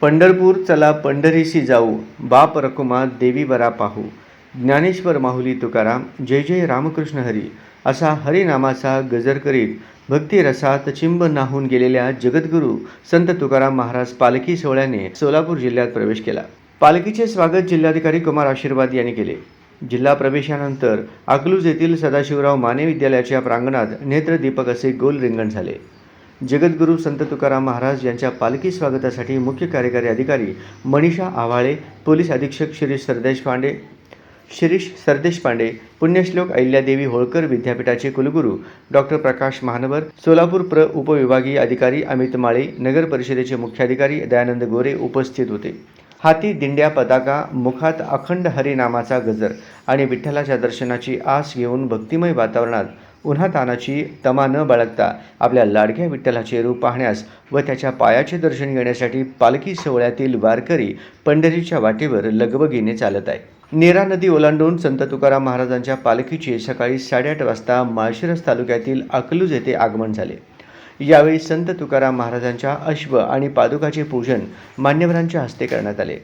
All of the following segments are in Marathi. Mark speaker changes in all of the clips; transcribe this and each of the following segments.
Speaker 1: पंढरपूर चला पंढरीशी जाऊ बाप रकुमा देवी बरा पाहू. ज्ञानेश्वर माहुली तुकाराम जय जय रामकृष्ण हरी. असा हरिनामाचा गजर करीत भक्तिरसात चिंब नाहून गेलेल्या जगद्गुरू संत तुकाराम महाराज पालखी सोहळ्याने सोलापूर जिल्ह्यात प्रवेश केला. पालखीचे स्वागत जिल्हाधिकारी कुमार आशीर्वाद यांनी केले. जिल्हा प्रवेशानंतर अकलूज येथील सदाशिवराव माने विद्यालयाच्या प्रांगणात नेत्रदीपक असे गोल रिंगण झाले. जगद्गुरू संत तुकाराम महाराज यांच्या पालखी स्वागतासाठी मुख्य कार्यकारी अधिकारी मनीषा आव्हाळे पोलीस अधीक्षक श्री सरदेश पांडे शिरीष सरदेशपांडे पुण्यश्लोक अहिल्यादेवी होळकर विद्यापीठाचे कुलगुरू डॉक्टर प्रकाश महानवर सोलापूर प्र उपविभागीय अधिकारी अमित माळे नगर परिषदेचे मुख्याधिकारी दयानंद गोरे उपस्थित होते. हाती दिंड्या पताका मुखात अखंड हरिनामाचा गजर आणि विठ्ठलाच्या दर्शनाची आस घेऊन भक्तिमय वातावरणात उन्हातानाची तमा न बाळगता आपल्या लाडक्या विठ्ठलाचे रूप पाहण्यास व त्याच्या पायाचे दर्शन घेण्यासाठी पालखी सोहळ्यातील वारकरी पंढरीच्या वाटेवर लगबगीने चालत आहे. नेरा नदी ओलांडून संत तुकाराम महाराजांच्या पालखीचे सकाळी साडेआठ वाजता माळशिरस तालुक्यातील अकलूज येथे आगमन झाले. यावेळी संत तुकाराम महाराजांच्या अश्व आणि पादुकाचे पूजन मान्यवरांच्या हस्ते करण्यात आले.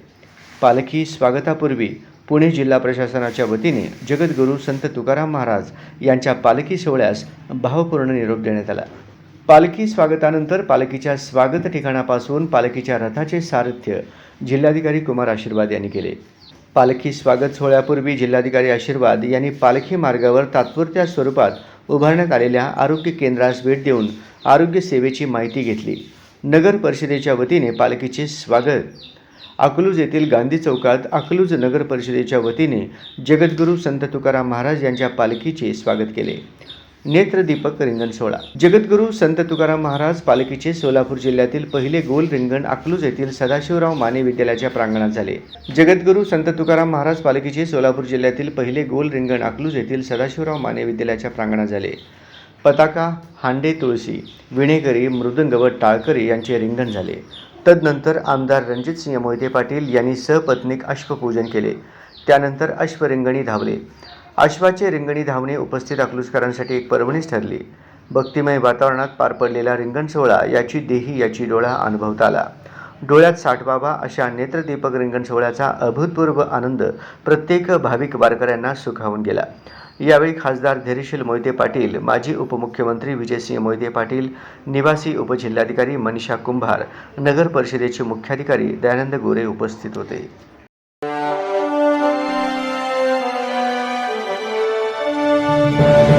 Speaker 1: पालखी स्वागतापूर्वी पुणे जिल्हा प्रशासनाच्या वतीने जगद्गुरू संत तुकाराम महाराज यांच्या पालखी सोहळ्यास भावपूर्ण निरोप देण्यात आला. पालखी स्वागतानंतर पालखीच्या स्वागत ठिकाणापासून पालखीच्या रथाचे सारथ्य जिल्हाधिकारी कुमार आशीर्वाद यांनी केले. पालखी स्वागत सोहळ्यापूर्वी जिल्हाधिकारी आशीर्वाद यांनी पालखी मार्गावर तात्पुरत्या स्वरूपात उभारण्यात आलेल्या आरोग्य केंद्रास भेट देऊन आरोग्य सेवेची माहिती घेतली. नगर परिषदेच्या वतीने पालखीचे स्वागत अकलूज येथील गांधी चौकात अकलूज नगर परिषदेच्या वतीने जगद्गुरू संत तुकाराम महाराज यांच्या पालखीचे स्वागत केले. नेत्रदीपक रिंगण सोहळा. जगद्गुरू संत तुकाराम महाराज पालखीचे सोलापूर जिल्ह्यातील पहिले गोल रिंगण अकलूज येथील सदाशिवराव माने विद्यालयाच्या प्रांगणात झाले. जगद्गुरू संत तुकाराम महाराज पालखीचे सोलापूर जिल्ह्यातील पहिले गोल रिंगण अकलूज येथील सदाशिवराव माने विद्यालयाच्या प्रांगणात झाले. पताका हांडे तुळशी विणेकरी मृदंग व टाळकरी यांचे रिंगण झाले. तदनंतर आमदार रणजितसिंह मोहिते पाटील यांनी सपत्नीक अश्वपूजन केले. त्यानंतर अश्वरिंगणी धावले. अश्वाचे रिंगणी धावणे उपस्थित अकलूजकरांसाठी एक पर्वणीच ठरली. भक्तिमय वातावरणात पार पडलेला रिंगण सोहळा याची देही याची डोळा अनुभवता आला. डोळ्यात साठवावा अशा नेत्रदीपक रिंगण सोहळ्याचा अभूतपूर्व आनंद प्रत्येक भाविक वारकऱ्यांना सुखावून गेला. यावेळी खासदार धैर्यशील मोहिते पाटील माजी उपमुख्यमंत्री विजयसिंह मोहिते पाटील निवासी उपजिल्हाधिकारी मनीषा कुंभार नगर परिषदेचे मुख्याधिकारी दयानंद गोरे उपस्थित होते. thank you